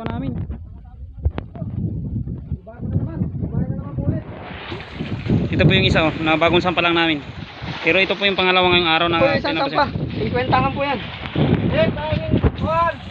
ginagawa namin. Ito po yung isa oh, na bagong sampa lang namin. Pero ito po yung pangalawang ngayong araw na isang sampa. 50 po yan. 10 tayo 1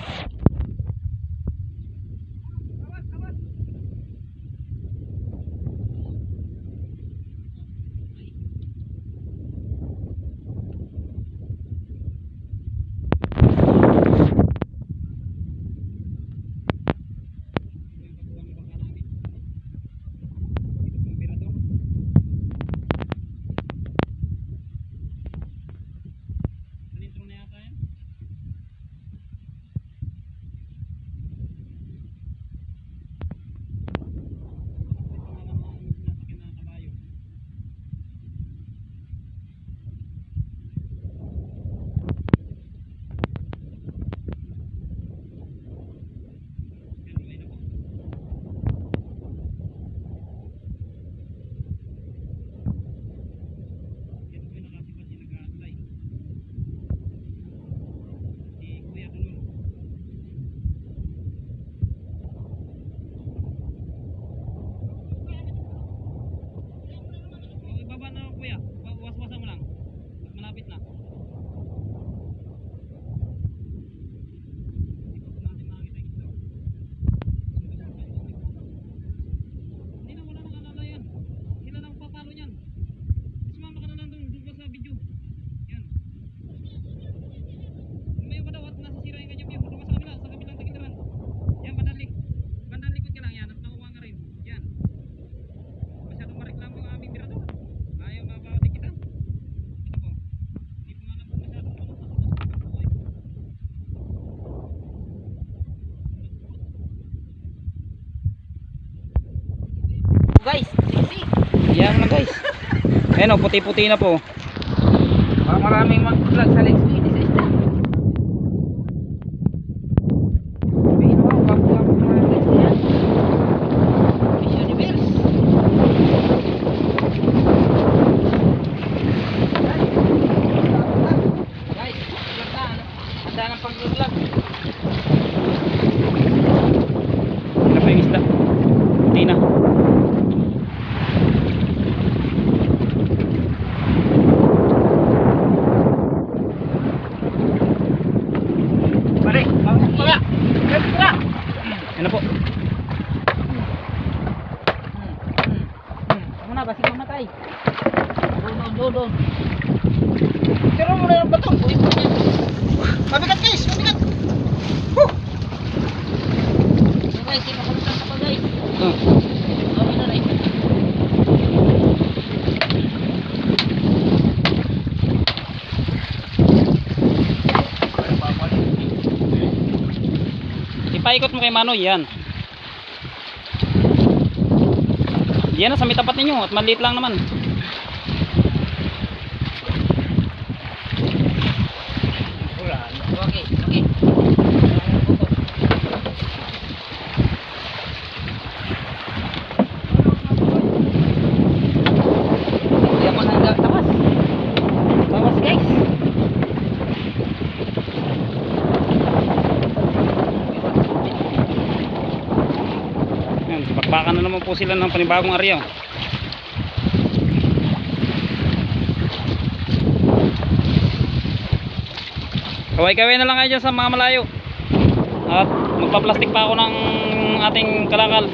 Guys. Yan lang guys. Ayan o, puti-puti na po. Maraming mag-vlog sa Lex Video sa isda. Sabihin mo, wapo-wapo ng mga Lex niya. Miss Universe. Guys, vlog na. ano? Handa ng pag-vlog. Ano pa yung isda? Puti na. Pare, Mabuk pala. Yan na po. Kamu na, basig mamatay. Doon, doon, doon, doon. Tiro mo na yung bato. Uy, Mabigat guys, mabigat. Woo! So guys, ipapalutan ka pa guys. Hmm. Okay na rin. Ipaikot mo kay Manoy yan. Yan na sa may tapat ninyo at maliit lang naman. Bakbakan na naman po sila ng panibagong area. Kaway-kaway na lang kayo sa mga malayo. At magpa-plastic pa ako ng ating kalakal.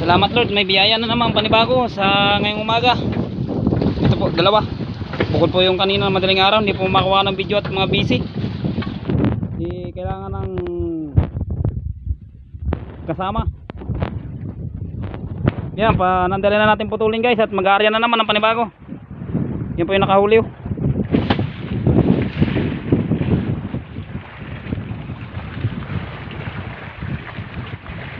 Salamat Lord, may biyaya na naman panibago sa ngayong umaga. Ito po, dalawa. Bukod po yung kanina madaling araw, hindi po makuha ng video at mga busy. Di kailangan ng kasama. Yan, pa nandali na natin putulin guys at mag-aarya na naman ng panibago. Yan po yung nakahuli. oh.